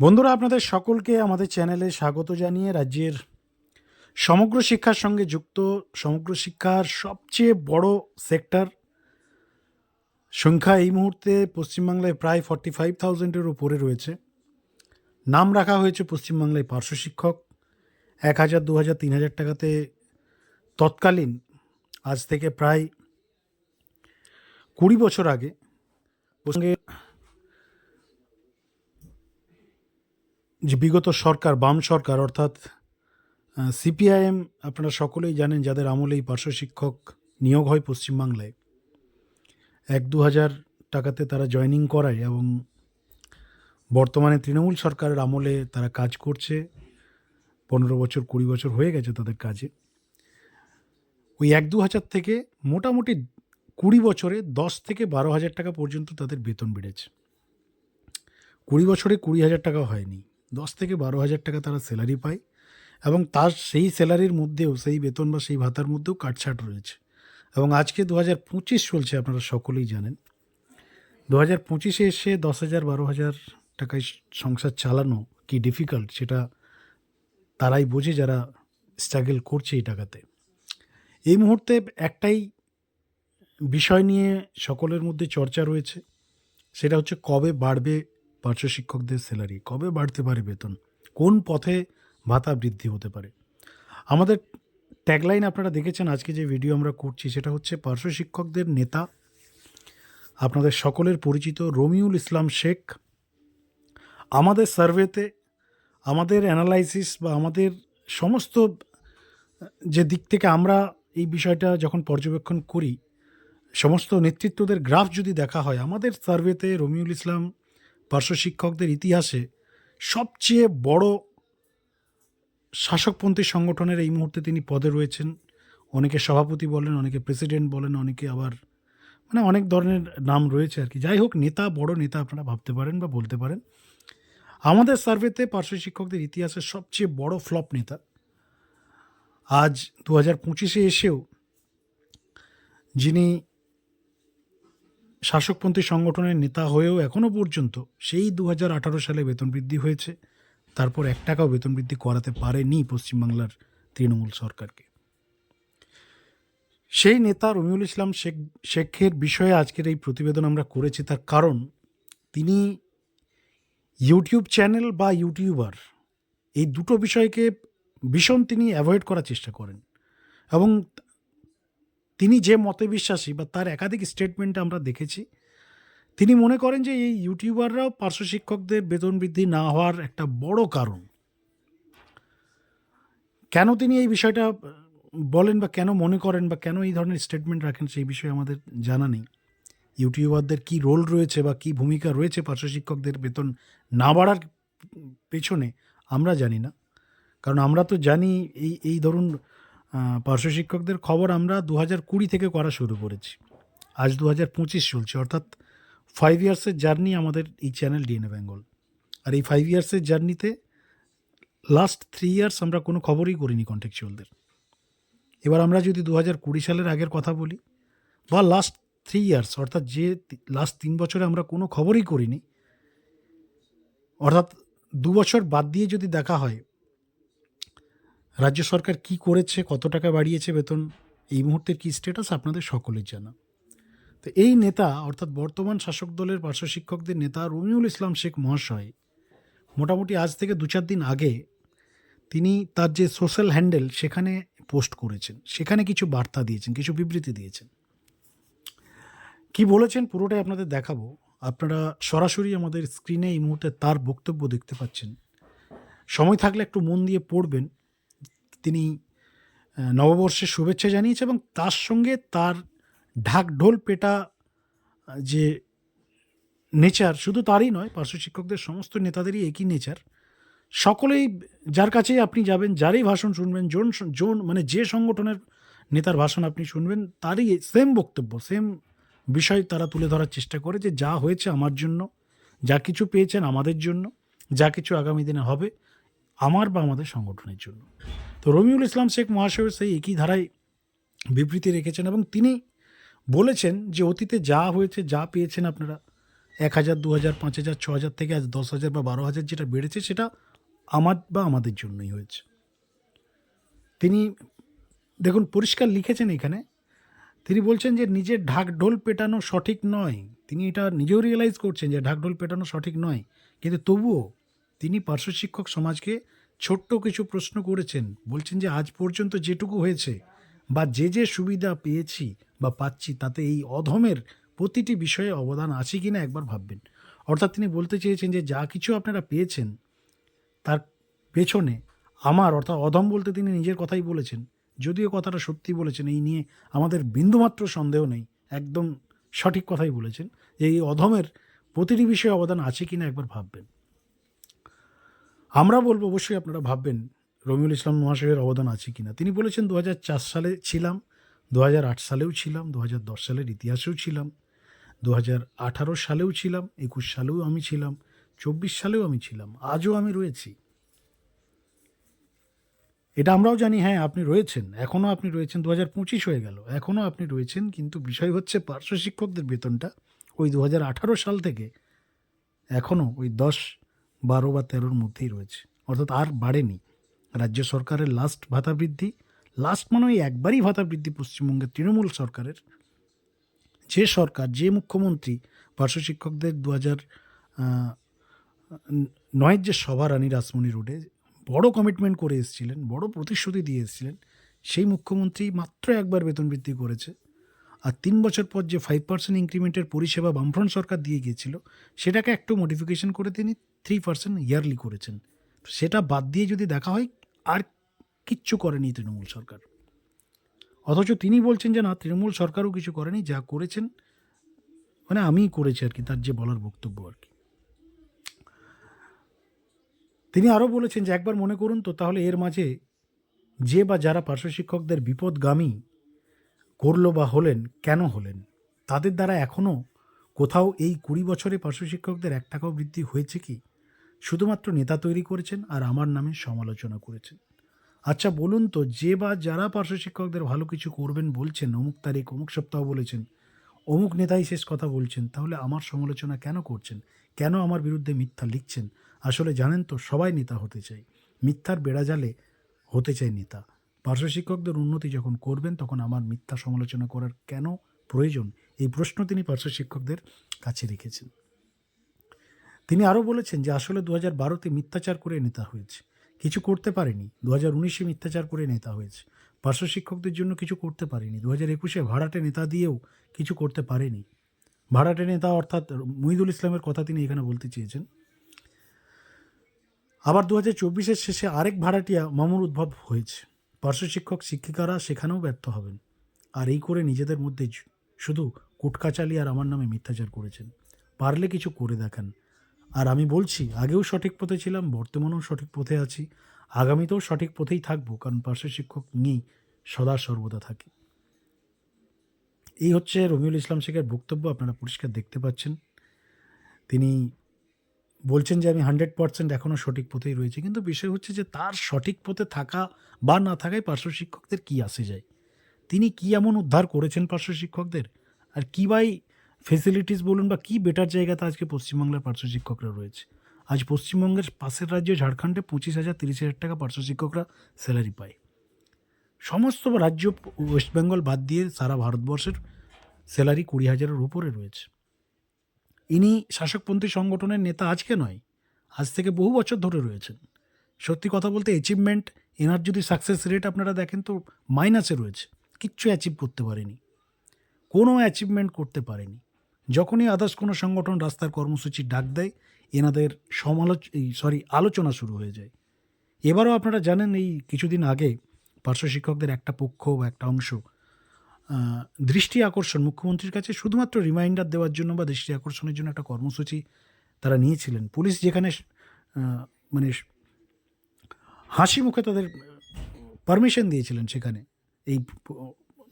বন্ধুরা, আপনাদের সকলকে আমাদের চ্যানেলে স্বাগত জানিয়ে রাজ্যের সমগ্র শিক্ষার সঙ্গে যুক্ত, সমগ্র শিক্ষার সবচেয়ে বড় সেক্টর সংখ্যা এই মুহূর্তে পশ্চিমবাংলায় প্রায় ফর্টি ফাইভ থাউজেন্ডের উপরে রয়েছে। নাম রাখা হয়েছে পশ্চিমবাংলায় পার্শ্ব শিক্ষক। এক হাজার, দু হাজার, তিন হাজার টাকাতে তৎকালীন, আজ থেকে প্রায় কুড়ি বছর আগে যে বিগত সরকার, বাম সরকার, অর্থাৎ সিপিআইএম, আপনারা সকলেই জানেন যাদের আমলেই পার্শ্ব শিক্ষক নিয়োগ হয় পশ্চিমবাংলায়। এক দু হাজার টাকাতে তারা জয়েনিং করায় এবং বর্তমানে তৃণমূল সরকারের আমলে তারা কাজ করছে। পনেরো বছর, কুড়ি বছর হয়ে গেছে তাদের কাজে। ওই এক দু হাজার থেকে মোটামুটি কুড়ি বছরে দশ থেকে বারো হাজার টাকা পর্যন্ত তাদের বেতন বেড়েছে। কুড়ি বছরে কুড়ি হাজার টাকা হয়নি। দশ থেকে বারো হাজার টাকা তারা স্যালারি পায় এবং তার সেই স্যালারির মধ্যেও, সেই বেতন বা সেই ভাতার মধ্যেও কাটছাট রয়েছে। এবং আজকে দু হাজার পঁচিশ চলছে, আপনারা সকলেই জানেন। দু হাজার পঁচিশে এসে দশ হাজার, বারো হাজার টাকায় সংসার চালানো কি ডিফিকাল্ট সেটা তারাই বোঝে যারা স্ট্রাগল করছে এই টাকাতে। এই মুহূর্তে একটাই বিষয় নিয়ে সকলের মধ্যে চর্চা রয়েছে, সেটা হচ্ছে কবে বাড়বে পার্শ্ব শিক্ষকদের স্যালারি কবে বাড়তে পারে বেতন? কোন পথে ভাতা বৃদ্ধি হতে পারে? আমাদের ট্যাগলাইন আপনারা দেখেছেন, আজকে যে ভিডিও আমরা করছি, সেটা হচ্ছে পার্শ্ব শিক্ষকদের নেতা। আপনাদের সকলের পরিচিত রমিউল ইসলাম শেখ। আমাদের সার্ভেতে আমাদের অ্যানালাইসিস বা আমাদের সমস্ত, যে দিক থেকে আমরা এই বিষয়টা যখন পর্যবেক্ষণ করি, সমস্ত নেতৃত্বদের গ্রাফ যদি দেখা হয়, আমাদের সার্ভেতে রমিউল ইসলাম পার্শ্ব শিক্ষকদের ইতিহাসে সবচেয়ে বড় শাসকপন্থী সংগঠনের এই মুহূর্তে তিনি পদে রয়েছেন। অনেকে সভাপতি বলেন, অনেকে প্রেসিডেন্ট বলেন, অনেকে আবার মানে অনেক ধরনের নাম রয়েছে আর কি। যাই হোক, নেতা বড় নেতা আপনারা ভাবতে পারেন বা বলতে পারেন। আমাদের সার্ভেতে পার্শ্ব শিক্ষকদের ইতিহাসের সবচেয়ে বড় ফ্লপ নেতা। আজ দু হাজার পঁচিশে এসেও যিনি শাসকপন্থী সংগঠনের নেতা হয়েও এখনও পর্যন্ত সেই দু হাজার আঠারো সালে বেতন বৃদ্ধি হয়েছে। তারপর এক টাকাও বেতন বৃদ্ধি করাতে পারেনি পশ্চিমবাংলার তৃণমূল সরকারকে। সেই নেতা রমিউল ইসলাম শেখ, শেখের বিষয়ে আজকের এই প্রতিবেদন আমরা করেছি। তার কারণ, তিনি ইউটিউব চ্যানেল বা ইউটিউবার, এই দুটো বিষয়কে ভীষণ তিনি অ্যাভয়েড করার চেষ্টা করেন। এবং তিনি যে মতে বিশ্বাসী বা তার একাধিক স্টেটমেন্টে আমরা দেখেছি, তিনি মনে করেন যে এই ইউটিউবাররাও পার্শ্ব শিক্ষকদের বেতন বৃদ্ধি না হওয়ার একটা বড় কারণ। কেন তিনি এই বিষয়টা বলেন বা কেন মনে করেন বা কেন এই ধরনের স্টেটমেন্ট রাখেন সেই বিষয়ে আমাদের জানা নেই। ইউটিউবারদের কি রোল রয়েছে বা কি ভূমিকা রয়েছে পার্শ্ব শিক্ষকদের বেতন না বাড়ার পেছনে আমরা জানি না। কারণ আমরা তো জানি এই এই ধরুন পার্শ্ব শিক্ষকদের খবর আমরা দু হাজার কুড়ি থেকে করা শুরু করেছি। আজ দু হাজার পঁচিশ চলছে, অর্থাৎ ফাইভ ইয়ার্সের জার্নি আমাদের এই চ্যানেল ডিএনএ বেঙ্গল আর এই ফাইভ ইয়ার্সের জার্নিতে লাস্ট থ্রি ইয়ার্স আমরা কোনো খবরই করিনি কন্টেকচুয়ালদের এবার আমরা যদি দু হাজার কুড়ি সালের আগের কথা বলি, বা লাস্ট থ্রি ইয়ার্স অর্থাৎ যে লাস্ট তিন বছরে আমরা কোনো খবরই করিনি, অর্থাৎ দু বছর বাদ দিয়ে যদি দেখা হয় রাজ্য সরকার কি করেছে, কত টাকা বাড়িয়েছে বেতন, এই মুহূর্তের কি স্ট্যাটাস আপনাদের সকলের জানা। তো এই নেতা, অর্থাৎ বর্তমান শাসক দলের পার্শ্ব শিক্ষকদের নেতা রমিউল ইসলাম শেখ মহাশয়, মোটামুটি আজ থেকে দু চার দিন আগে তিনি তার যে সোশ্যাল হ্যান্ডেল সেখানে পোস্ট করেছেন। সেখানে কিছু বার্তা দিয়েছেন, কিছু বিবৃতি দিয়েছেন। কি বলেছেন পুরোটাই আপনাদের দেখাবো। আপনারা সরাসরি আমাদের স্ক্রিনে এই মুহূর্তে তার বক্তব্য দেখতে পাচ্ছেন। সময় থাকলে একটু মন দিয়ে পড়বেন। তিনি নববর্ষের শুভেচ্ছা জানিয়েছে এবং তার সঙ্গে তার ঢাকঢোল পেটা যে নেচার, শুধু তারই নয়, পার্শ্ব শিক্ষকদের সমস্ত নেতাদেরই একই নেচার। সকলেই, যার কাছেই আপনি যাবেন, যারই ভাষণ শুনবেন, জোন জোন মানে যে সংগঠনের নেতার ভাষণ আপনি শুনবেন, তারই সেম বক্তব্য সেম বিষয় তারা তুলে ধরার চেষ্টা করে যে যা হয়েছে আমার জন্য, যা কিছু পেয়েছেন আমাদের জন্য, যা কিছু আগামী দিনে হবে আমার বা আমাদের সংগঠনের জন্য। তো রমিউল ইসলাম শেখ মহাশয় সেই একই ধারায় বিবৃতি রেখেছেন এবং তিনি বলেছেন যে অতীতে যা হয়েছে, যা পেয়েছেন আপনারা এক হাজার, দু হাজার, পাঁচ হাজার, ছ হাজার থেকে আজ দশ হাজার বা বারো হাজার যেটা বেড়েছে সেটা আমার বা আমাদের জন্যই হয়েছে। তিনি দেখুন, পরিষ্কার লিখেছেন এখানে, তিনি বলছেন যে নিজের ঢাকঢোল পেটানো সঠিক নয়। তিনি এটা নিজেও রিয়েলাইজ করছেন যে ঢাকঢোল পেটানো সঠিক নয়। কিন্তু তবুও তিনি পার্শ্ব শিক্ষক সমাজকে ছোট্ট কিছু প্রশ্ন করেছেন, বলছেন যে, আজ পর্যন্ত যেটুকু হয়েছে বা যে যে সুবিধা পেয়েছি বা পাচ্ছি, তাতে এই অধমের প্রতিটি বিষয়ে অবদান আছে কি না একবার ভাববেন। অর্থাৎ তিনি বলতে চেয়েছেন যে, যা কিছু আপনারা পেয়েছেন, তার পেছনে আমার, অর্থাৎ অধম বলতে তিনি নিজের কথাই বলেছেন। যদিও কথাটা সত্যি বলেছেন, এই নিয়ে আমাদের বিন্দুমাত্র সন্দেহ নেই, একদম সঠিক কথাই বলেছেন যে, এই অধমের প্রতিটি বিষয়ে অবদান আছে কি না একবার ভাববেন। আমরা বলব অবশ্যই আপনারা ভাববেন রবিউল ইসলাম মহাশয়ের অবদান আছে কি না তিনি বলেছেন দু হাজার চার সালে ছিলাম দু হাজার আট সালেও ছিলাম দু হাজার দশ সালের ইতিহাসেও ছিলাম দু হাজার আঠারো সালেও ছিলাম, একুশ সালেও আমি ছিলাম, চব্বিশ সালেও আমি ছিলাম, আজও আমি রয়েছি। এটা আমরাও জানি হ্যাঁ আপনি রয়েছেন, এখনও আপনি রয়েছেন দু হাজার পঁচিশ হয়ে গেল, এখনও আপনি রয়েছেন, কিন্তু বিষয় হচ্ছে পার্শ্ব শিক্ষকদের বেতনটা ওই দু হাজার আঠারো সাল থেকে এখনও ওই দশ বারো বা তেরোর মধ্যেই রয়েছে। অর্থাৎ আর বাড়েনি। রাজ্য সরকারের লাস্ট ভাতা বৃদ্ধি লাস্ট মানে ওই একবারই ভাতা বৃদ্ধি পশ্চিমবঙ্গের তৃণমূল সরকারের। যে সরকার, যে মুখ্যমন্ত্রী, পার্শ্ব শিক্ষকদের দু হাজার নয়ের যে সভা রানী রাসমণি রোডে বড় কমিটমেন্ট করে এসেছিলেন, বড় প্রতিশ্রুতি দিয়ে এসেছিলেন, সেই মুখ্যমন্ত্রী মাত্র একবার বেতন বৃদ্ধি করেছে। আর তিন বছর পর যে ফাইভ পার্সেন্ট ইনক্রিমেন্টের পরিষেবা বামফ্রন্ট সরকার দিয়ে গিয়েছিল, সেটাকে একটু মডিফিকেশন করে তিনি থ্রি পার্সেন্ট ইয়ারলি করেছেন। সেটা বাদ দিয়ে যদি দেখা হয়, আর কিচ্ছু করেনি তৃণমূল সরকার। অথচ তিনি বলছেন যে, না, তৃণমূল সরকারও কিছু করেনি, যা করেছেন মানে আমিই করেছি আর কি, তার যে বলার বক্তব্য আর কি। তিনি আরও বলেছেন যে, একবার মনে করুন তো, তাহলে এর মাঝে যে বা যারা পার্শ্ব শিক্ষকদের বিপদগামী করল বা হলেন, কেন হলেন? তাদের দ্বারা এখনও কোথাও এই কুড়ি বছরে পার্শ্ব শিক্ষকদের এক টাকাও বৃদ্ধি হয়েছে কি? শুধুমাত্র নেতা তৈরি করেছেন আর আমার নামে সমালোচনা করেছেন। আচ্ছা বলুন তো, যে বা যারা পার্শ্ব শিক্ষকদের ভালো কিছু করবেন বলছেন, অমুক তারিখ, অমুক সপ্তাহ বলেছেন, অমুক নেতাই শেষ কথা বলছেন, তাহলে আমার সমালোচনা কেন করছেন? কেন আমার বিরুদ্ধে মিথ্যা লিখছেন? আসলে জানেন তো, সবাই নেতা হতে চায়। মিথ্যার বেড়াজালে হতে চায় নেতা। পার্শ্ব শিক্ষকদের উন্নতি যখন করবেন, তখন আমার মিথ্যা সমালোচনা করার কেন প্রয়োজন? এই প্রশ্ন তিনি পার্শ্ব শিক্ষকদের কাছে রেখেছেন। তিনি আরও বলেছেন যে, আসলে দু হাজার বারোতে মিথ্যাচার করে নেতা হয়েছে। কিছু করতে পারেনি। দু হাজার উনিশে মিথ্যাচার করে নেতা হয়েছে। পার্শ্ব শিক্ষকদের জন্য কিছু করতে পারেনি। দু হাজার একুশে ভাড়াটে নেতা দিয়েও কিছু করতে পারেনি। ভাড়াটে নেতা অর্থাৎ মহিদুল ইসলামের কথা তিনি এখানে বলতে চেয়েছেন। আবার দু হাজার চব্বিশের শেষে আরেক ভাড়াটিয়া মামুর উদ্ভব হয়েছে। পার্শ্ব শিক্ষক শিক্ষিকারা সেখানেও ব্যর্থ হবেন। আর এই করে নিজেদের মধ্যে শুধু কুটকাচালি আর আমার নামে মিথ্যাচার করেছেন। পারলে কিছু করে দেখান। আর আমি বলছি, আগেও সঠিক পথে ছিলাম, বর্তমানেও সঠিক পথে আছি। আগামীতেও সঠিক পথেই থাকব, কারণ পার্শ্ব শিক্ষক নিয়েই সদা সর্বদা থাকি। এই হচ্ছে রবিউল ইসলাম শেখের বক্তব্য, আপনারা পরিষ্কার দেখতে পাচ্ছেন। তিনি বলছেন যে আমি হান্ড্রেড পার্সেন্ট এখনও সঠিক পথেই রয়েছে। কিন্তু বিষয় হচ্ছে যে তার সঠিক পথে থাকা বা না থাকায় পার্শ্ব শিক্ষকদের কী আসে যায়? তিনি কি এমন উদ্ধার করেছেন পার্শ্ব শিক্ষকদের? আর কী বাই ফেসিলিটিস বলুন বা কী বেটার জায়গাতে আজকে পশ্চিমবাংলার পার্শ্ব শিক্ষকরা রয়েছে? আজ পশ্চিমবঙ্গের পাশের রাজ্য ঝাড়খণ্ডে পঁচিশ হাজার, তিরিশ হাজার টাকা পার্শ্ব শিক্ষকরা স্যালারি পায়। সমস্ত রাজ্য ওয়েস্ট বেঙ্গল বাদ দিয়ে সারা ভারতবর্ষের স্যালারি কুড়ি হাজারের উপরে রয়েছে। ইনি শাসকপন্থী সংগঠনের নেতা আজকে নয়, আজ থেকে বহু বছর ধরে রয়েছেন। সত্যি কথা বলতে অ্যাচিভমেন্ট এনার যদি সাকসেস রেট আপনারা দেখেন তো মাইনাসে রয়েছে, কিচ্ছু অ্যাচিভ করতে পারেনি। কোনো অ্যাচিভমেন্ট করতে পারেনি। যখনই আদার্স কোনো সংগঠন রাস্তার কর্মসূচি ডাক দেয়, এনাদের সমালোচ সরি আলোচনা শুরু হয়ে যায়। এবারও আপনারা জানেন এই কিছুদিন আগে পার্শ্ব শিক্ষকদের একটা পক্ষ বা একটা অংশ দৃষ্টি আকর্ষণ মুখ্যমন্ত্রীর কাছে শুধুমাত্র রিমাইন্ডার দেওয়ার জন্য বা দৃষ্টি আকর্ষণের জন্য একটা কর্মসূচি তারা নিয়েছিলেন। পুলিশ যেখানে মানে হাসি মুখে তাদের পারমিশন দিয়েছিলেন সেখানে এই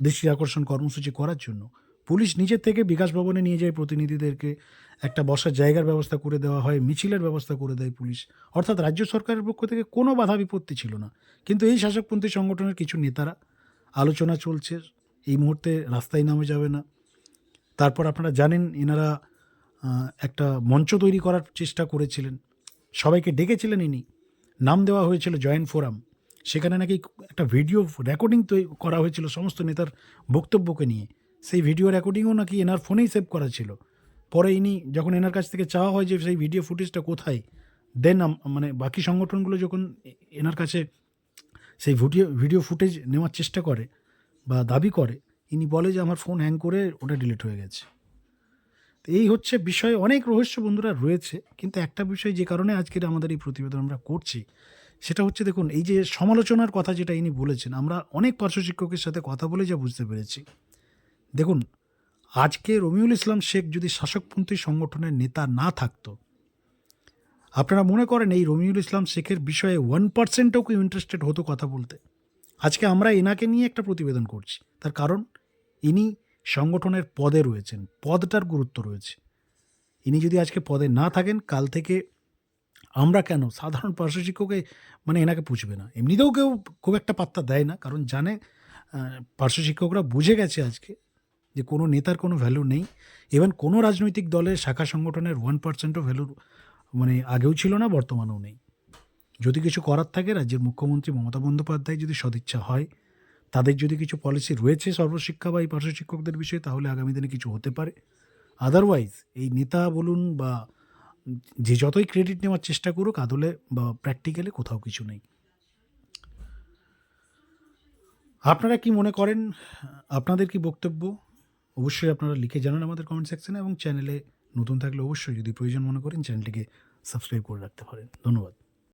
দৃষ্টি আকর্ষণ কর্মসূচি করার জন্য। পুলিশ নিজের থেকে বিকাশ ভবনে নিয়ে যায় প্রতিনিধিদেরকে, একটা বসার জায়গার ব্যবস্থা করে দেওয়া হয়, মিছিলের ব্যবস্থা করে দেয় পুলিশ। অর্থাৎ রাজ্য সরকারের পক্ষ থেকে কোনো বাধা বিপত্তি ছিল না। কিন্তু এই শাসকপন্থী সংগঠনের কিছু নেতারা, আলোচনা চলছে এই মুহূর্তে রাস্তায় নামে যাবে না। তারপর আপনারা জানেন, এনারা একটা মঞ্চ তৈরি করার চেষ্টা করেছিলেন। সবাইকে ডেকেছিলেন ইনি। নাম দেওয়া হয়েছিল জয়েন্ট ফোরাম। সেখানে নাকি একটা ভিডিও রেকর্ডিং তৈরি করা হয়েছিল সমস্ত নেতার বক্তব্যকে নিয়ে। সেই ভিডিও রেকর্ডিংও নাকি এনার ফোনেই সেভ করা ছিল। পরে ইনি যখন এনার কাছ থেকে চাওয়া হয় যে সেই ভিডিও ফুটেজটা কোথায়, দেন মানে বাকি সংগঠনগুলো যখন এনার কাছে সেই ভিডিও ভিডিও ফুটেজ নেওয়ার চেষ্টা করে বা দাবি করে, ইনি বলে যে আমার ফোন হ্যাং করে ওটা ডিলিট হয়ে গেছে। তো এই হচ্ছে বিষয়, অনেক রহস্য বন্ধুরা রয়েছে, কিন্তু একটা বিষয় যে কারণে আজকের আমাদের এই প্রতিবেদন আমরা করছি, সেটা হচ্ছে দেখুন, এই যে সমালোচনার কথা যেটা ইনি বলেছেন, আমরা অনেক পার্শ্ব শিক্ষকের সাথে কথা বলে যা বুঝতে পেরেছি। দেখুন, আজকে রমিউল ইসলাম শেখ যদি শাসকপন্থী সংগঠনের নেতা না থাকতো, আপনারা মনে করেন এই রমিউল ইসলাম শেখের বিষয়ে ওয়ান পার্সেন্টও কেউ ইন্টারেস্টেড হতো কথা বলতে? আজকে আমরা এনাকে নিয়ে একটা প্রতিবেদন করছি। তার কারণ, ইনি সংগঠনের পদে রয়েছেন, পদটার গুরুত্ব রয়েছে। ইনি যদি আজকে পদে না থাকেন, কাল থেকে আমরা কেন? সাধারণ পার্শ্ব শিক্ষকে মানে এনাকে পুষবে না। এমনিতেও কেউ খুব একটা পাত্তা দেয় না, কারণ জানে পার্শ্ব শিক্ষকরা বুঝে গেছে আজকে যে কোনো নেতার কোনো ভ্যালু নেই। ইভেন কোনো রাজনৈতিক দলের শাখা সংগঠনের ওয়ান পার্সেন্টও ভ্যালু মানে আগেও ছিল না, বর্তমানেও নেই। যদি কিছু করার থাকে, রাজ্যের মুখ্যমন্ত্রী মমতা বন্দ্যোপাধ্যায় যদি সদিচ্ছা হয়, তাদের যদি কিছু পলিসি রয়েছে সর্বশিক্ষা বা এই পার্শ্ব শিক্ষকদের বিষয়ে, তাহলে আগামী দিনে কিছু হতে পারে। আদারওয়াইজ এই নেতা বলুন বা যে যতই ক্রেডিট নেওয়ার চেষ্টা করুক, আদলে বা প্র্যাকটিক্যালে কোথাও কিছু নেই। আপনারা কি মনে করেন? আপনাদের কি বক্তব্য? অবশ্যই আপনারা লিখে জানান আমাদের কমেন্ট সেকশনে এবং চ্যানেলে নতুন থাকলে অবশ্যই যদি প্রয়োজন মনে করেন চ্যানেলটিকে সাবস্ক্রাইব করে রাখতে পারেন। ধন্যবাদ।